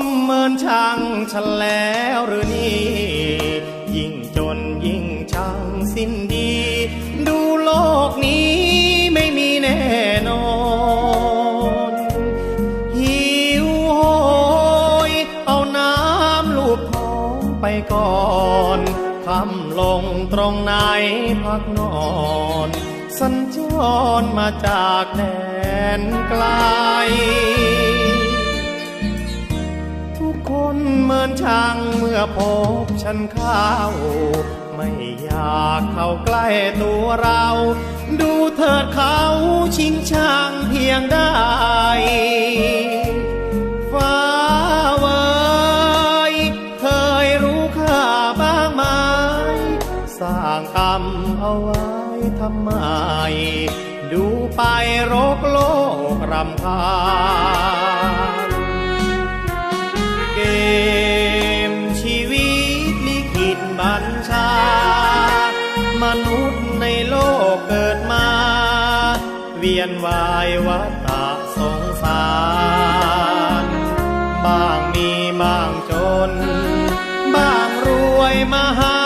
มเมินช่างฉันแล้วหรือนี่ ยิ่งจนยิ่งช่างสิ้นดี ดูโลกนี้ไม่มีแน่นอนหิวโหยเอาน้ำลูบท้องไปก่อนคำลงตรงไหนพักนอน สัญจรมาจากแดนไกล ช่างเมื่อพบฉันเข้า ไม่อยากเข้าใกล้ตัวเรา ดูเถิดเขาชิงช่างเพียงได้ฟ้าเวยเคยรู้ค่าบ้างไหมสร้างกรรมเอาไว้ทำไม ดูไปโรคโลกรำคาญ นุษย์ในโลกเกิดมา เวียนวายวัฏสงสาร บ้างมีบ้างจน บ้างรวยมหา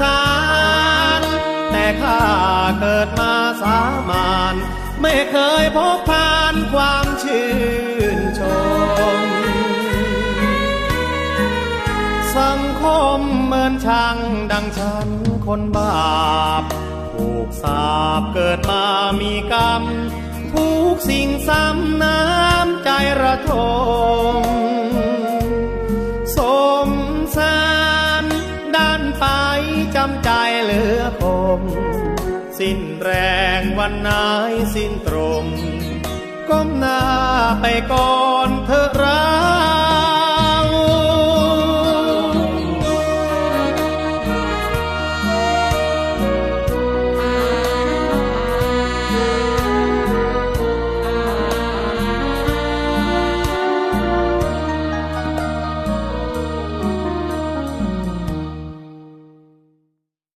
ศาล แต่ข้าเกิดมาสามาน ไม่เคยพบผ่า สังคมเหมือนช่างดังฉันคนบาปถูกสาปเกิดมามีกรรม ทุกสิ่งซ้ำน้ำใจระทมสมสารด้านไปจำใจเหลือคม สิ้นแรงวันไหนสิ้นตรงก้มหน้าไปก่อน